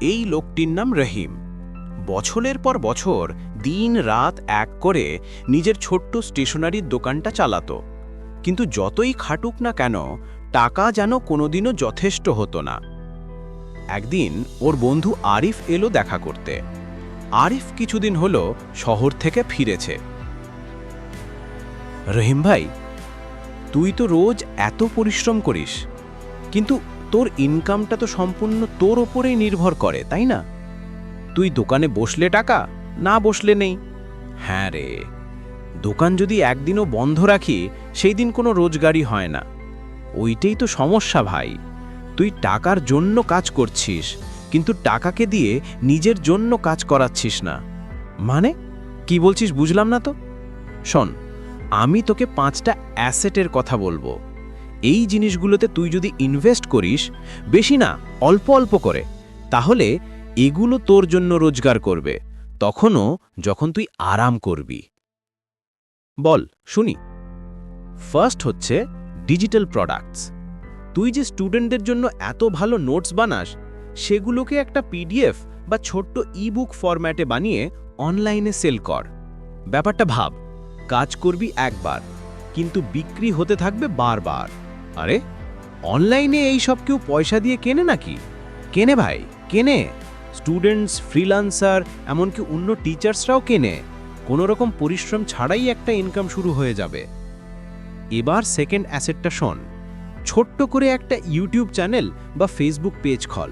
এই লোকটির নাম রহিম। বছরের পর বছর দিন রাত এক করে নিজের ছোট্ট স্টেশনারির দোকানটা চালাতো। কিন্তু যতই খাটুক না কেন, টাকা যেন কোনোদিনও যথেষ্ট হতো না। একদিন ওর বন্ধু আরিফ এলো দেখা করতে। আরিফ কিছুদিন হলো শহর থেকে ফিরেছে। রহিম ভাই, তুই তো রোজ এত পরিশ্রম করিস, কিন্তু তোর ইনকামটা তো সম্পূর্ণ তোর ওপরেই নির্ভর করে, তাই না? তুই দোকানে বসলে টাকা, না বসলে নেই। হ্যাঁ রে, দোকান যদি একদিনও বন্ধ রাখি, সেই দিন কোনো রোজগারই হয় না। ওইটাই তো সমস্যা ভাই। তুই টাকার জন্য কাজ করছিস, কিন্তু টাকাকে দিয়ে নিজের জন্য কাজ করাচ্ছিস না। মানে? কি বলছিস বুঝলাম না তো? শোন, আমি তোকে পাঁচটা অ্যাসেটের কথা বলব। এই জিনিসগুলোতে তুই যদি ইনভেস্ট করিস, বেশি না, অল্প অল্প করে, তাহলে এগুলো তোর জন্য রোজগার করবে, তখনও যখন তুই আরাম করবি। বল, শুনি। ফার্স্ট হচ্ছে ডিজিটাল প্রোডাক্টস তুই যে স্টুডেন্টদের জন্য এত ভালো নোটস বানাস, সেগুলোকে একটা পিডিএফ বা ছোট্ট ইবুক ফরম্যাটে বানিয়ে অনলাইনে সেল কর। ব্যাপারটা ভাব, কাজ করবি একবার, কিন্তু বিক্রি হতে থাকবে বারবার। আরে, অনলাইনে এই সব কেউ পয়সা দিয়ে কেনে নাকি? কেনে ভাই, কেনে? স্টুডেন্টস ফ্রিলান্সার এমনকি অন্য টিচার্সরাও কেনে। কোনো রকম পরিশ্রম ছাড়াই একটা ইনকাম শুরু হয়ে যাবে। এবার সেকেন্ড অ্যাসেটটা শোন। ছোট্ট করে একটা ইউটিউব চ্যানেল বা ফেসবুক পেজ খল।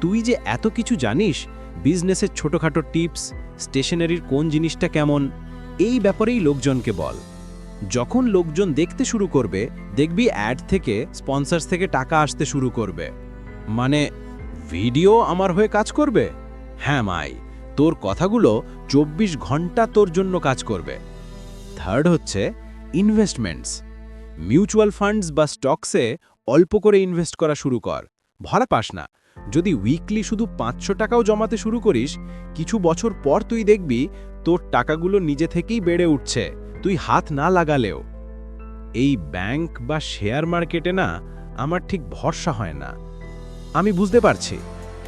তুই যে এত কিছু জানিস বিজনেসের ছোটোখাটো টিপস স্টেশনারির কোন জিনিসটা কেমন, এই ব্যাপারেই লোকজনকে বল। যখন লোকজন দেখতে শুরু করবে, দেখবি অ্যাড থেকে স্পন্সার্স থেকে টাকা আসতে শুরু করবে। মানে ভিডিও আমার হয়ে কাজ করবে? হ্যাঁ মাই, তোর কথাগুলো চব্বিশ ঘণ্টা তোর জন্য কাজ করবে। থার্ড হচ্ছে ইনভেস্টমেন্টস মিউচুয়াল ফান্ডস বা স্টকসে অল্প করে ইনভেস্ট করা শুরু কর। ভরা পাস না। যদি উইকলি শুধু পাঁচশো টাকাও জমাতে শুরু করিস, কিছু বছর পর তুই দেখবি তোর টাকাগুলো নিজে থেকেই বেড়ে উঠছে। তুই হাত না লাগালেও, এই ব্যাংক বা শেয়ার মার্কেটে না আমার ঠিক ভরসা হয় না। আমি বুঝতে পারছি।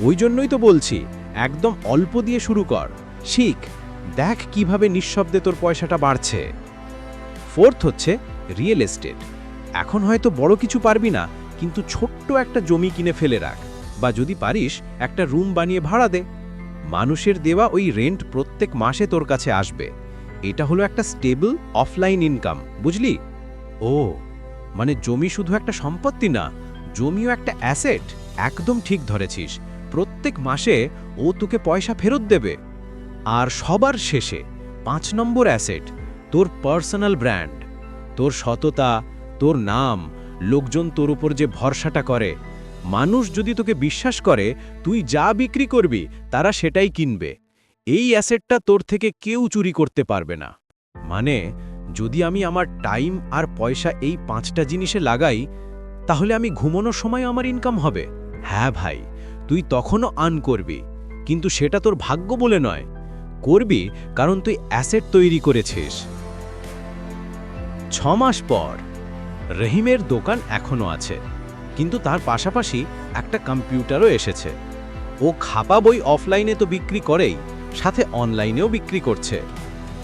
ওই জন্যই তো বলছি, একদম অল্প দিয়ে শুরু কর। শিখ, দেখ কীভাবে নিঃশব্দে তোর পয়সাটা বাড়ছে। ফোর্থ হচ্ছে রিয়েল এস্টেট। এখন হয়তো বড় কিছু পারবি না, কিন্তু ছোট্ট একটা জমি কিনে ফেলে রাখ। বা যদি পারিস, একটা রুম বানিয়ে ভাড়া দে। মানুষের দেওয়া ওই রেন্ট প্রত্যেক মাসে তোর কাছে আসবে। এটা হলো একটা স্টেবল অফলাইন ইনকাম বুঝলি? ও মানে জমি শুধু একটা সম্পত্তি না, জমিও একটা অ্যাসেট একদম ঠিক ধরেছিস। প্রত্যেক মাসে ও তোকে পয়সা ফেরত দেবে। আর সবার শেষে পাঁচ নম্বর অ্যাসেট তোর পার্সোনাল ব্র্যান্ড তোর সততা, তোর নাম, লোকজন তোর উপর যে ভরসাটা করে। মানুষ যদি তোকে বিশ্বাস করে, তুই যা বিক্রি করবি, তারা সেটাই কিনবে। এই অ্যাসেটটা তোর থেকে কেউ চুরি করতে পারবে না। মানে যদি আমি আমার টাইম আর পয়সা এই পাঁচটা জিনিসে লাগাই, তাহলে আমি ঘুমানোর সময় আমার ইনকাম হবে। হ্যাঁ ভাই, তুই তখনও আর্ন করবি, কিন্তু সেটা তোর ভাগ্য বলে নয়। করবি কারণ তুই অ্যাসেট তৈরি করেছিস। ছ মাস পর, রহিমের দোকান এখনও আছে, কিন্তু তার পাশাপাশি একটা কম্পিউটারও এসেছে। ও খাপা বই অফলাইনে তো বিক্রি করেই। সাথে অনলাইনেও বিক্রি করছে।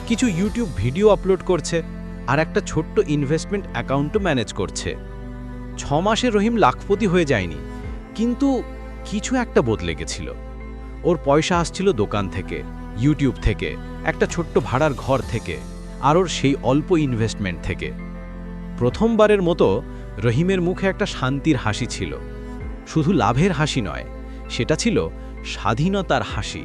কিছু ইউটিউব ভিডিও আপলোড করছে আর একটা ছোট্ট ইনভেস্টমেন্ট অ্যাকাউন্টও ম্যানেজ করছে। ছ মাসে রহিম লাখপতি হয়ে যায়নি, কিন্তু কিছু একটা বদলে গেছিল। ওর পয়সা আসছিল দোকান থেকে ইউটিউব থেকে, একটা ছোট্ট ভাড়ার ঘর থেকে, আর ওর সেই অল্প ইনভেস্টমেন্ট থেকে। প্রথমবারের মতো রহিমের মুখে একটা শান্তির হাসি ছিল। শুধু লাভের হাসি নয়, সেটা ছিল স্বাধীনতার হাসি।